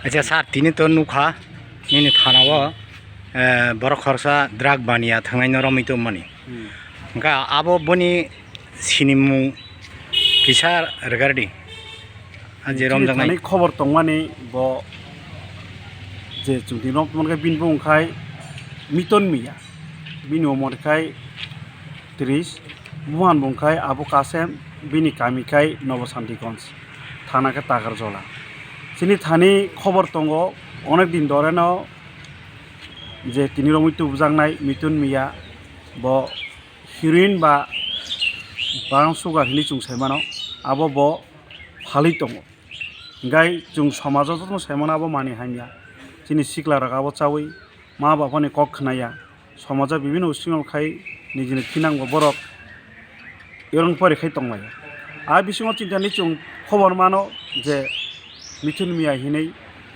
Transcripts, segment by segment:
अच्छा साथीनि तो नुखा नि थानाव बर खरसा द्राग बानिया थांनायनो रमितो माने ओंखा आबो बनि सिनिमु किसा रेगार्डि जे रमजानाय खबर दंमानि ब जे जुदि रमजानखौ बिनबो ओंखाय मिटन मिया बिनि अमरखाय त्रिस बुहान बंखाय आबो कासेम बिनि कामिखाय नवसान्तिगन्ज थानाखै तागार जला তিনি থানি খবর দঙ্গ অনেক দিন ধরে ন যে তিনি মৃত্যু বুজাংনাই মিতুন মিয়া ব হিরোইন বা বারাং সুগার হিনি চুং সাইমানো আবো ব ফালি দঙ্গ গাই চুং সমাজ যত্ন সাইমান আবো মানি হাইমিয়া তিনি সিকলা রাগাব চাওই মা বাবানি কক খানাইয়া। সমাজ বিভিন্ন উশৃঙ্খল খাই নিজের খিনাঙ্গ বরক এরং পরে খাই দংলাইয়া আর বিশিঙ চিন্তা নিচুং খবর মানো যে मिथुन मिया हिनै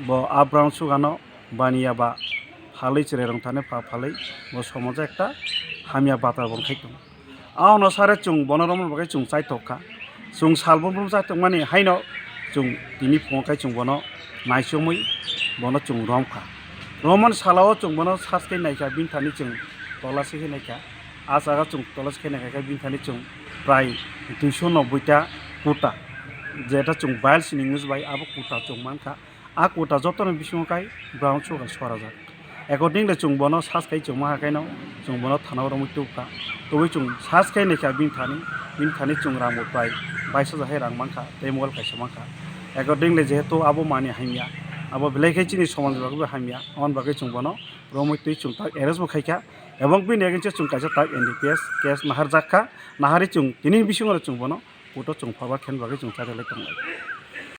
ब आब्रां सुगानो बानिया बा हालै चिराय रं थाने फा फालै ब समाजा একটা হামিয়া বাতা বনখাই দं আউনো সারে চুং বনরমন বাকে চুং চাই তকা চুং সালবন চাই তক মানে হাইনো जों दिनै फुङावखाय जों बनो नायसोमै बनो जों रमखा रमन सालाव जों बनो सासकै नायखा बिनथानि जों तलासे नायखा आजागा जों तलासे नायखा बिनथानि जों प्राय दुइस' नब्बैटा कुटा যেটা চুং বাইল সিনিংস বাই আবো কুটা চুং মানখা। আ কুটা যতন বিশুকাই ব্রাউন সুগার সুগাল সরাজাক একর্ডিংলে চুং বন শ্বাস খাই চুং মাহাকাইন চুং বন থানাও রমুক্তা তবে চুং শ্বাস খাই নেখা বিন থানি বিন থানি চুং রাম প্রায় বাইশ হাজার রাং মাংখা তাই মগল কাইসা মাংখা একর্ডিংলে যেহেতু আবো মানি হাইমিয়া, আবো বেলাইখাই চিনি সমাজ বাকে হামিয়া অন বাকে চুং বন রমুক্তি চুং তাক এরেজ বখাইখা। এবং বিন এগেছে চুং কাজ তাক N D P S case Nahar জাক্ষা নাহারি চুং, তিনি বিশুঙ্গ চুং বনো কুটো চুং ফাবা খেন বাকে চুং চাইলে দंलाय